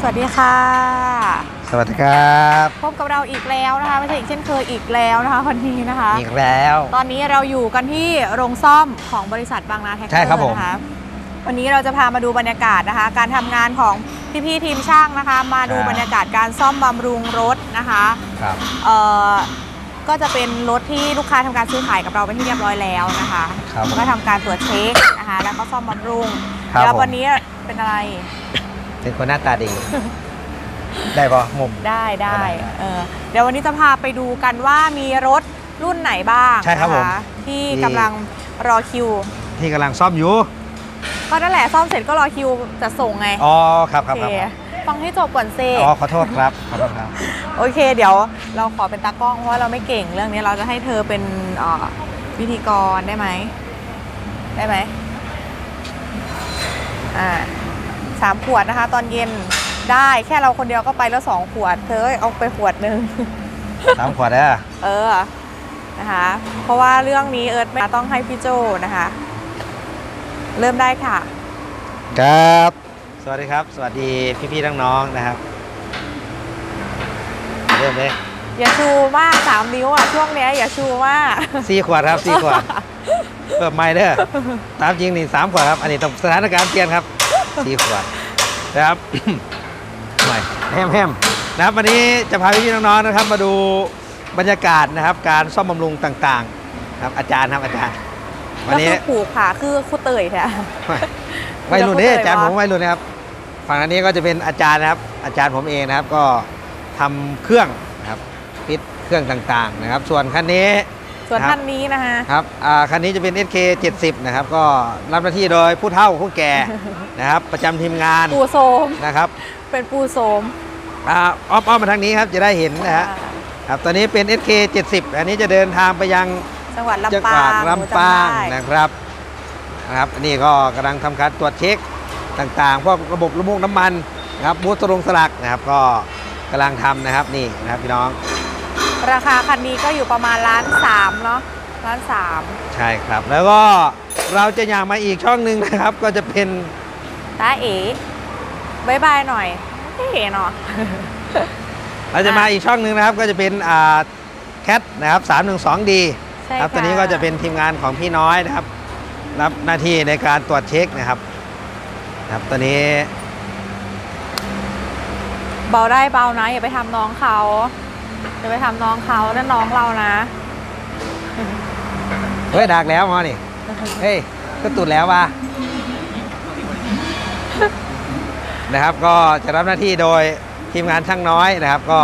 สวัสดีค่ะ สวัสดีครับพบกับเราอีกแล้วนะคะ ไม่ใช่อีกเช่นเคยอีกแล้วนะคะวันนี้นะคะ อีกแล้ว ตอนนี้เราอยู่กันที่โรงซ่อมของบริษัทบางนาแท็กเตอใช่ครับร์ผม นะคะวันนี้เราจะพามาดูบรรยากาศนะคะ การทำงานของพี่ๆทีมช่างนะคะ มาดูบรรยากาศการซ่อมบำรุงรถนะคะครับ เอ่อก็จะเป็นรถที่ลูกค้าทำการซื้อขายกับเราเป็นที่เรียบร้อยแล้วนะคะครับผมก็ทำการตรวจเช็คนะคะ แล้วก็ซ่อมบำรุงครับแล้วผม วันนี้เป็นอะไร เป็นคนหน้าตาดี ได้ปะมุม ได้ได้ได้เออเดี๋ยววันนี้จะพาไปดูกันว่ามีรถรุ่นไหนบ้างใช่ครับนะผมคะที่ที่กำลังรอคิว ที่กำลังซ่อมอยู่ก็นั่นแหละซ่อมเสร็จก็รอคิวจะส่งไงอ๋อครับครับโอครับเคฟังให้จบก่อนเซ อ๋อขอโทษครับขอโทษครับ โอเค เดี๋ยวเราขอเป็นตากล้องเพราะว่าเราไม่เก่งเรื่องนี้เราจะให้เธอเป็นเอ่อพิธีกรได้ไหม ได้ไหมอ่า สามขวดนะคะ ตอนเย็นได้แค่เราคนเดียวก็ไปแล้วสองขวด เธอเอาไปขวดหนึ่งสามขวดเด้อเออนะคะ เพราะว่าเรื่องนี้เอิร์ธไม่ต้องให้พี่โจนะคะ เริ่มได้ค่ะ ครับ สวัสดีครับ สวัสดีพี่ๆน้องๆนะครับ เริ่มเลยอย่าชูมากสามนิ้วอะช่วงเนี้ยอย่าชูมากสี่ขวดครับสี่ขวดเพิ่มไม่เด้อตามจริงนี่สามขวดครับ อันนี้ต้องสถานการณ์เปลี่ยนครับสี่ขวด นะครับหน่อยแฮมแฮมนะครับวันนี้จะพาพี่ๆน้องๆนะครับ มาดูบรรยากาศนะครับ การซ่อมบำรุงต่างๆครับ อาจารย์ครับอาจารย์ วันก็นี้คือผูกค่ะคือครูเตยแท้วัยรุ่นนี่เดี๋ยวอาจารย์เขาผเตยมว่าวัยรุ่นนะครับ ฝั่งอันนี้ก็จะเป็นอาจารย์นะครับ อาจารย์ผมเองนะครับ ก็ทำเครื่องนะครับฟิตเครื่องต่างๆนะครับ ส่วนคันนี้ ส่วนครับท่านนี้นะคะครับอ่าคันนี้จะเป็น SK 70 นะครับ ก็รับหน้าที่โดยผู้เฒ่าผู้แก่นะครับ ประจำทีมงานปูโสมนะครับ เป็นปูโสมอ่าอ้อมอ้อมมาทางนี้ครับจะได้เห็นนะฮะอ่าครับตอนนี้เป็น SK 70 อันนี้จะเดินทางไปยังจังหวัดจังลำหปาวัดงลำปางหนูจำได้นะครับนะครับอันนี้ก็กำลังทำการตรวจเช็คต่างๆพวกระบบระมุกน้ำมันนะครับบูสตรงสลักนะครับ ก็กำลังทำนะครับนี่นะครับพี่น้อง ราคาคันนี้ก็อยู่ประมาณล้านสามเนาะล้านสามใช่ครับ แล้วก็เราจะอย่างมาอีกช่องหนึ่งนะครับ ก็จะเป็นตาเอ๋บายบายหน่อยไม่เห็นเนาะเราจะมาอีกช่องหนึ่งนะครับ ก็จะเป็นอ่าแคทนะครับ 312D ใช่ครับค่ะตัวนี้ก็จะเป็นทีมงานของพี่น้อยนะครับ รับหน้าที่ในการตรวจเช็คนะครับครับตัวนี้ เบาได้เบานะอย่าไปทำน้องเขา อย่าไปทำน้องเขานั่นน้องเรานะเฮ้ยดักแล้วมอนี่ เฮ้ยก็ตุดแล้วว่ะนะครับ ก็จะรับหน้าที่โดยทีมงานช่างน้อยนะครับ ก็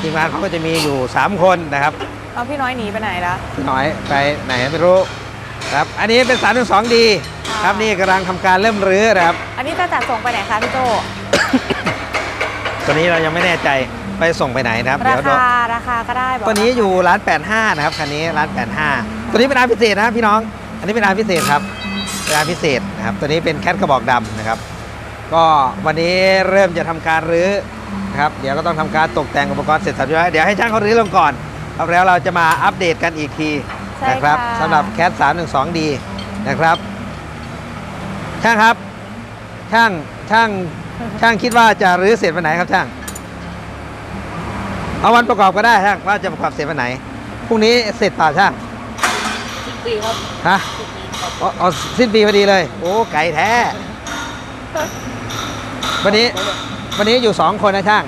ทีมงานเขาก็จะมีอยู่ 3 คนนะครับเอาพี่น้อยหนีไปไหนแล้วพี่น้อยไปไหนไม่รู้ครับ อันนี้เป็น3ามสองดีค่ะครับนี่กำลังทำการเริ่มรื้อนะครับ อันนี้จะจัดส่งไปไหนคะพี่โจ ตัวนี้เรายังไม่แน่ใจ ไปส่งไปไหนนะครับ ราเดี๋ยวดูคาราคาก็ได้บอกตัวนี้อยู่ร้าน 85 นะครับคันนี้ร้าน 85 ตัวนี้เป็นร้านพิเศษนะครับพี่น้อง อันนี้เป็นร้านพิเศษครับเป็นร้านพิเศษนะครับ ตัวนี้เป็นแคทกระบอกดำนะครับ ก็วันนี้เริ่มจะทำการรื้อนะครับ เดี๋ยวก็ต้องทำการตกแต่งอุปกรณ์เสร็จสับเรียบร้อยเดี๋ยวให้ช่างเขารื้อลงก่อนครับแล้วเราจะมาอัปเดตกันอีกทีใช่นะครับะสำหรับแคท 312D นะครับ ช่างครับ ช่างช่างช่างคิดว่าจะรื้อเสร็จวันไหนครับช่าง เอาวันประกอบก็ได้ช่างว่าจะประกอบเสร็จวันไหนพรุ่งนี้เสร็จเปล่าช่างปีครับฮะอ๋ออ๋อสิ้นปีพอดีเลย โอ้ไก่แท้ วันนี้วันนี้อยู่สองคนนะช่าง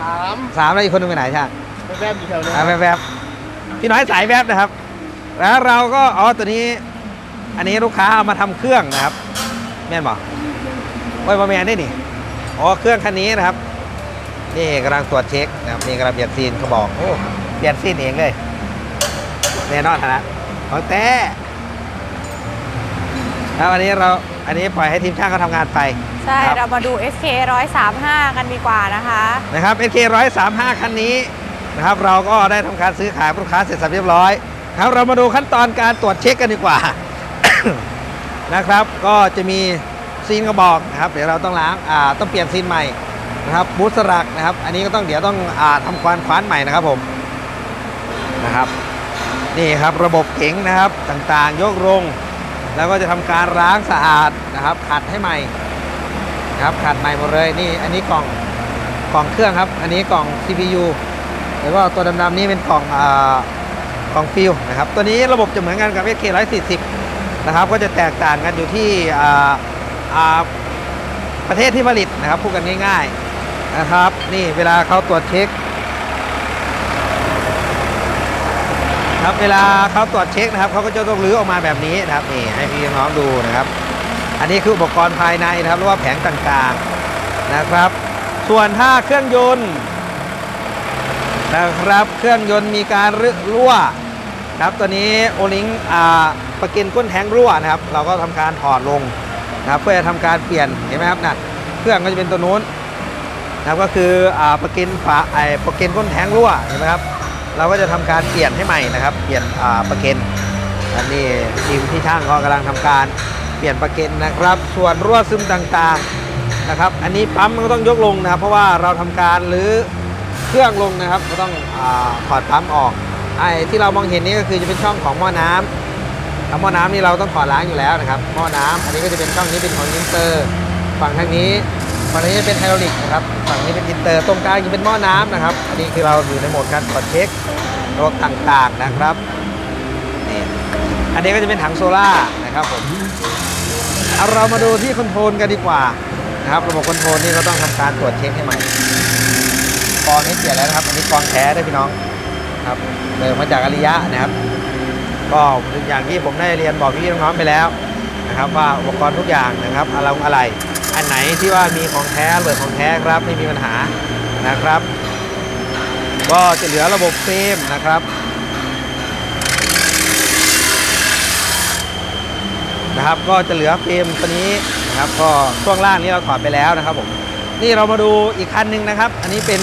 สามสามแล้วอีกคนหนึงไปไหนช่างไปแวบอยู่แถวนี้อ่าแวบๆพี่น้อยสายแวบนะครับ แล้วเราก็อ๋อตัวนี้ อันนี้ลูกค้าเอามาทำเครื่องนะครับ แม่นบอกโอ้ยบอแมนได้นี่อ๋อเครื่องคันนี้นะครับ นี่กำลังตรวจเช็คนะครับนี่กำลังเปลี่ยนซีนเขาบอกโอ้เปลี่ยนซีนเองเลยแน่นอนนะของแต่แล้วอันนี้เราอันนี้ปล่อยให้ทีมช่างเขาทำงานไป ใช่ ครับ เรามาดู SK 135 กันดีกว่านะคะ นะครับ SK 135 คันนี้นะครับเราก็ได้ทำการซื้อขายลูกค้าเสร็จสับเรียบร้อยครับเรามาดูขั้นตอนการตรวจเช็คกันดีกว่า นะครับ ก็จะมีซีนกระบอกนะครับ เดี๋ยวเราต้องล้างอ่าต้องเปลี่ยนซีนใหม่ นะครับบูสลักนะครับ อันนี้ก็ต้องเดี๋ยวต้องอ่าทำควานคว้านใหม่นะครับผมนะครับ นี่ครับระบบเก๋งนะครับต่างๆ ยกลงแล้วก็จะทำการล้างสะอาดนะครับ ขัดให้ใหม่นะครับขัดใหม่หมดเลยนี่อันนี้กล่องกล่องเครื่องครับ อันนี้กล่อง CPU แล้วก็ตัวดำๆนี้เป็นกล่องอ่ากล่องฟิลนะครับ ตัวนี้ระบบจะเหมือนกันกับ SK 140นะครับ ก็จะแตกต่างกันอยู่ที่อ่าอ่าประเทศที่ผลิตนะครับพูดกันง่ายๆ นะครับ นี่เวลาเขาตรวจเช็ค ครับเวลาเขาตรวจเช็คนะครับเขาก็จะต้องรื้อออกมาแบบนี้นะครับนี่ให้พี่น้องดูนะครับ อันนี้คืออุปกรณ์ภายในนะครับหรือว่าแผงต่างๆนะครับ ส่วนถ้าเครื่องยนต์นะครับเครื่องยนต์มีการรั่วครับตัวนี้โอลิงอ่าประกินก้นแทงรั่วนะครับ เราก็ทำการถอดลงนะครับเพื่อจะทำการเปลี่ยนเห็นไหมครับนะเครื่องก็จะเป็นตัวนู้น นะครับก็คืออประกินฝาไอประกินก้นแทงรั่วเห็นไหมครับเราก็จะทำการเปลี่ยนให้ใหม่นะครับ เปลี่ยนอ่าประก็นอันนี้ทีมที่ช่างก็กำลังทำการเปลี่ยนประก็นนะครับ ส่วนรั่วซึมต่างๆนะครับ อันนี้ปั๊มมันก็ต้องยกลงนะครับ เพราะว่าเราทำการหรือเครื่องลงนะครับ ก็ต้องอาถอดปั๊มออกไอ้ที่เรามองเห็นนี่ก็คือจะเป็นช่องของหม้อน้ำแล้วหม้อน้ำนี่เราต้องถอดล้างอยู่แล้วนะครับหม้อน้ำอันนี้ก็จะเป็นช่องนี้เป็นของอินเตอร์ ฝั่งทางนี้ ฝั่งนี้จะเป็นไฮดรอลิกนะครับฝั่งนี้เป็นอินเตอร์ตรงกลางจะเป็นหม้อน้ำนะครับอันนี้คือเราอยู่ในโหมดการตรวจเช็ครถต่างๆนะครับนี่อันนี้ก็จะเป็นถังโซล่านะครับผมเอาเรามาดูที่คอนโทรลกันดีกว่านะครับระบบคอนโทรลนี่ก็ต้องทำการตรวจเช็คให้ใหม่กองนี้เปลี่ยนแล้วนะครับ อันนี้กองแท้ได้พี่น้องครับเดิมมาจากอริยะนะครับ ก็อย่างที่ผมได้เรียนบอกพี่น้องไปแล้วนะครับ ว่าอุปกรณ์ทุกอย่างนะครับอะไรอะไร อันไหนที่ว่ามีของแท้เบิดของแท้ครับไม่มีปัญหานะครับ ก็จะเหลือระบบเฟรมนะครับนะครับ ก็จะเหลือเฟรมตัวนี้นะครับ ก็ช่วงล่างนี้เราถอดไปแล้วนะครับผมนี่เรามาดูอีกคันหนึ่งนะครับ อันนี้เป็น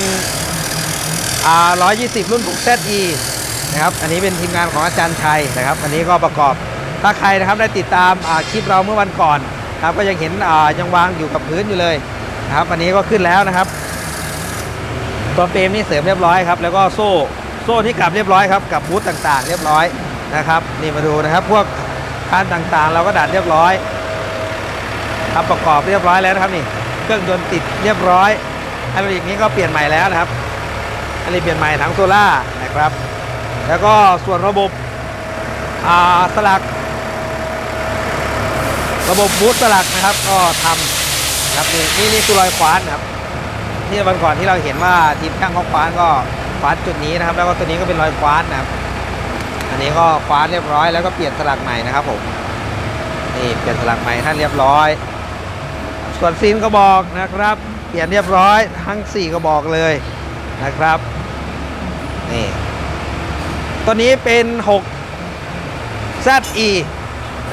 อ่า120 รุ่น 6ZE นะครับ อันนี้เป็นทีมงานของอาจารย์ชัยนะครับ อันนี้ก็ประกอบถ้าใครนะครับได้ติดตามคลิปเราเมื่อวันก่อน ครับก็ยังเห็นยังวางอยู่กับพื้นอยู่เลยนะครับอันนี้ก็ขึ้นแล้วนะครับ ตัวเฟรมนี่เสริมเรียบร้อยครับ แล้วก็โซ่โซ่ที่กลับเรียบร้อยครับกับบูธต่างๆ เรียบร้อยนะครับ นี่มาดูนะครับ พวกคานต่างๆ เราก็ดัดเรียบร้อยครับประกอบเรียบร้อยแล้วนะครับนี่เครื่องยนต์ติดเรียบร้อยไฮดรอลิกนี้ก็เปลี่ยนใหม่แล้วนะครับอันนี้เปลี่ยนใหม่ถังโซล่าร์นะครับ แล้วก็ส่วนระบบสลัก ระบบบูธสลักนะครับ ก็ทำนะครับนี่นี่นี่คือรอยคว้านนะครับที่วันก่อนที่เราเห็นว่าทีมช่างเขาคว้านก็คว้านจุดนี้นะครับ แล้วก็ตัวนี้ก็เป็นรอยคว้านนะครับ อันนี้ก็คว้านเรียบร้อยแล้วก็เปลี่ยนสลักใหม่นะครับผมนี่เปลี่ยนสลักใหม่ท่านเรียบร้อย ส่วนซีนกระบอกนะครับ เปลี่ยนเรียบร้อยทั้ง 4 กระบอกเลยนะครับนี่ตัวนี้เป็น6 ZE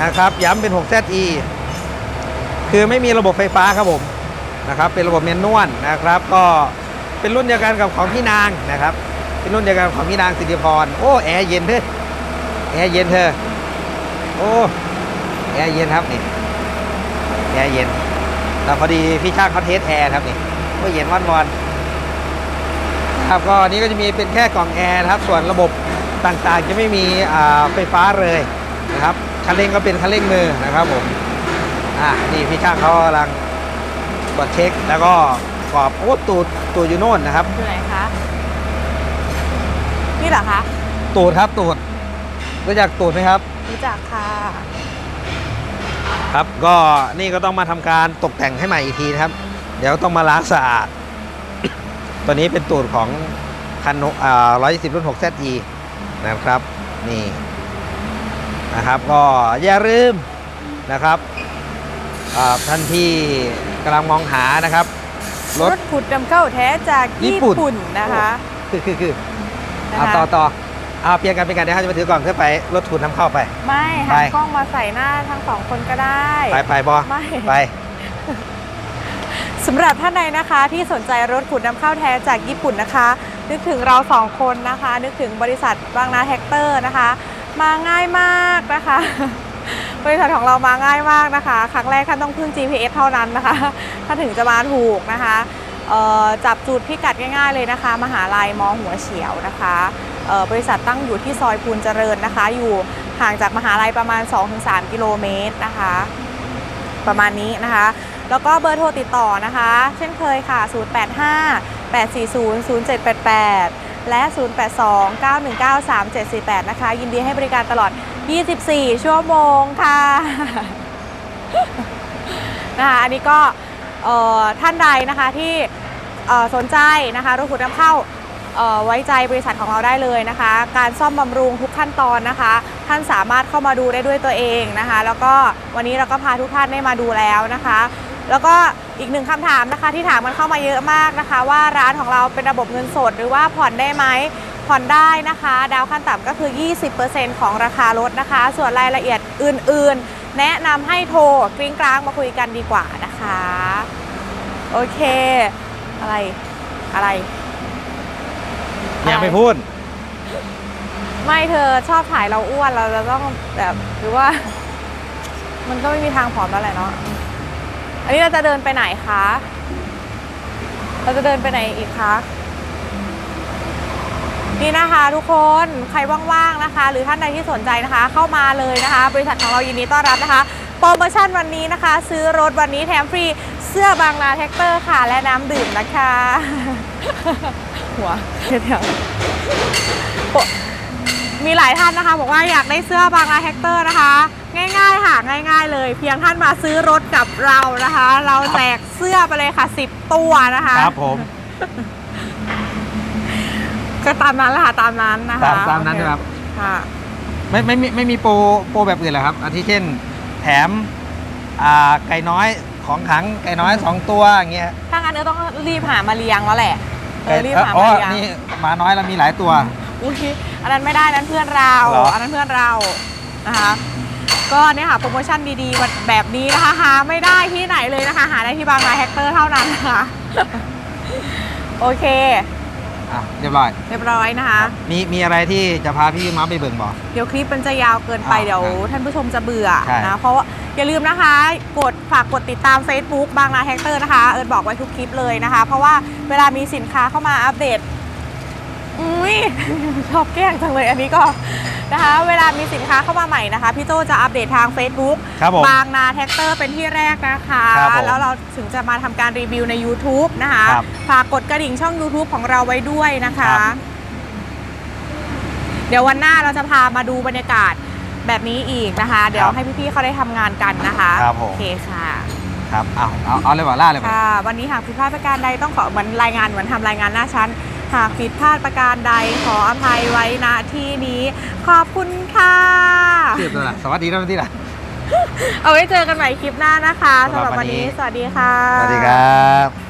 นะครับ ย้ำเป็น 6 ZE คือไม่มีระบบไฟฟ้าครับผมนะครับ เป็นระบบเมนนวลนะครับ ก็เป็นรุ่นเดียวกันกับของพี่นางนะครับ เป็นรุ่นเดียวกันของพี่นางสิทธิพรโอ้แอร์เย็นเธอแอร์เย็นเธอโอ้แอร์เย็นครับนี่แอร์เย็นแต่พอดีพี่ช่างเขาเทสแอร์ครับนี่ก็เย็นวันวันครับก็นี่ก็จะมีเป็นแค่กล่องแอร์นะครับ ส่วนระบบต่างๆ จะไม่มีไฟฟ้าเลยนะครับ คันเร่งก็เป็นคันเร่งมือนะครับผมอะนี่พี่ช่างเขากำลังตรวจเช็คแล้วก็กรอบโอ้ตูดตูดอยู่โน่นนะครับ อยู่ไหนคะ นี่เหรอคะตูดครับตูดรู้จักตูดไหมครับ รู้จักค่ะ ครับ ก็นี่ก็ต้องมาทำการตกแต่งให้ใหม่อีกทีนะครับ เดี๋ยวต้องมาล้างสะอาด ตัวนี้เป็นตูดของคันอ่า120รุ่น 6ZE นะครับ นี่ นะครับ ก็อย่าลืมนะครับอ่าท่านที่กำลังมองหานะครับรรถถขุดนำเข้าแท้จากญี่ญี่ปุ่นปุ่นนะคะคือคือคือนะเอาคะต่อต่อเอาเปลี่ยนกันเป็นกันเดี๋ยวเขาจะมาถือกล่องขึ้นไปรถทุนนำเข้าไป ไม่ไปหันกล้องมาใส่หน้าทั้งสองคนก็ได้ ไปไปบอไม่ไปสำหรับท่านใดนะคะที่สนใจรถขุดนำเข้าแท้จากญี่ปุ่นนะคะ นึกถึงเราสองคนนะคะ นึกถึงบริษัทบางนาแท็กเตอร์นะคะ มาง่ายมากนะคะ บริษัทของเรามาง่ายมากนะคะ ครั้งแรกท่านต้องพึ่ง GPS เท่านั้นนะคะถ้าถึงจะมาถูกนะคะเออจับจุดพิกัดง่าย ๆ เลยนะคะ มหาลัยมอหัวเฉียวนะคะเออบริษัทตั้งอยู่ที่ซอยพูนเจริญนะคะ อยู่ห่างจากมหาลัยประมาณ 2-3 กิโลเมตรนะคะ ประมาณนี้นะคะ แล้วก็เบอร์โทรติดต่อนะคะ เช่นเคยค่ะ 085 840 0788 และ 0829193748 นะคะ ยินดีให้บริการตลอด 24 ชั่วโมงค่ะนะคะอันนี้ก็ท่านใดนะคะที่สนใจนะคะรถขุดนำเข้าไว้ใจบริษัทของเราได้เลยนะคะ การซ่อมบำรุงทุกขั้นตอนนะคะ ท่านสามารถเข้ามาดูได้ด้วยตัวเองนะคะ แล้วก็วันนี้เราก็พาทุกท่านได้มาดูแล้วนะคะ แล้วก็อีกหนึ่งคำถามนะคะที่ถามมันเข้ามาเยอะมากนะคะ ว่าร้านของเราเป็นระบบเงินสด หรือว่าผ่อนได้ไหมผ่อนได้นะคะ ดาวขั้นต่ำก็คือ 20%ของราคารถนะคะ ส่วนรายละเอียดอื่น ๆ แนะนำให้โทรกริ้งกลางมาคุยกันดีกว่านะคะ โอเค อะไรอะไร อย่าไปพูด ไม่เธอชอบถ่ายเราอ้วนเราจะต้องแบบหรือว่า มันก็ไม่มีทางผอมแล้วแหละเนาะ อันนี้เราจะเดินไปไหนคะ เราจะเดินไปไหนอีกคะ นี่นะคะทุกคน ใครว่างๆนะคะ หรือท่านใดที่สนใจนะคะ เข้ามาเลยนะคะ บริษัทของเรายินดีต้อนรับนะคะ โปรโมชั่นวันนี้นะคะ ซื้อรถวันนี้แถมฟรีเสื้อบางนาแท็กเตอร์ค่ะ และน้ำดื่มนะคะ หัวเดี๋ยวมีหลายท่านนะคะ บอกว่าอยากได้เสื้อบางนาแท็กเตอร์นะคะ ง่ายๆค่ะง่าย ๆ เลย เพียงท่านมาซื้อรถกับเรานะคะ เราแจกเสื้อไปเลยค่ะ 10 ตัวนะคะ ครับผมก็ตามนั้นแหละค่ะตามนั้นนะคะตามตามนั้นโอเนะครับ ค่ะ ไม่ไม่ไม่ไม่มีโปรโปรแบบอื่นเหรอครับอาทิเช่น แถมอ่าไก่น้อยของขังไก่น้อยสองตัวอย่างเงี้ยถ้างั้นก็ต้องรีบหามาเลี้ยงแล้วแหละเอไก่อรีบเอ่อหาอ๋อมาเลี้ยงนี่หมาน้อยเรามีหลายตัว อุ้ยอันนั้นไม่ได้นั้นเพื่อนเรา เหรออั อันนั้นเพื่อนเรานะคะ ก็เนี่ยค่ะโปรโมชั่นดีๆวันแบบนี้นะคะหาไม่ได้ที่ไหนเลยนะคะ หาได้ที่บางนาแฮกเตอร์เท่านั้นนะคะ โอเค อะเรียบร้อยเรียบร้อยนะคะ มีมีอะไรที่จะพาพี่มาไปเบิ่งบ่ เดี๋ยวคลิปมันจะยาวเกินไปอ่าเดี๋ยวท่านผู้ชมจะเบื่อใช่ นะ เพราะว่าอย่าลืมนะคะ กดฝากกดติดตาม Facebook บางนาแฮกเตอร์นะคะ เอิญบอกไว้ทุกคลิปเลยนะคะ เพราะว่าเวลามีสินค้าเข้ามาอัปเดต อุ้ยชอบแกล้งจังเลยอันนี้ก็นะคะ เวลามีสินค้าเข้ามาใหม่นะคะ พี่โจจะอัปเดตทาง Facebook ครับผมบางนาแท็กเตอร์เป็นที่แรกนะคะ ครับผมแล้วเราถึงจะมาทำการรีวิวใน YouTube นะคะครับฝากกดกระดิ่งช่อง YouTube ของเราไว้ด้วยนะคะ ครับ เดี๋ยววันหน้าเราจะพามาดูบรรยากาศแบบนี้อีกนะคะ เดี๋ยวให้พี่ๆเขาได้ทำงานกันนะคะครับผม โอเคค่ะ ครับเอาเอาเอาเลยบ่ล่าเลยบ่ค่ะวันนี้หากผิดพลาดประการใดต้องขอเหมือนรายงานเหมือนทำรายงานหน้าชั้น หากผิดพลาดประการใดขออภัยไว้ณที่นี้ ขอบคุณค่ะเรียบร้อยละสวัสดีนะพี่ละเอาไว้เจอกันใหม่คลิปหน้านะคะสำหรับสำหรับวัวันนนี้นี้ สวัสดีค่ะ สวัสดีครับ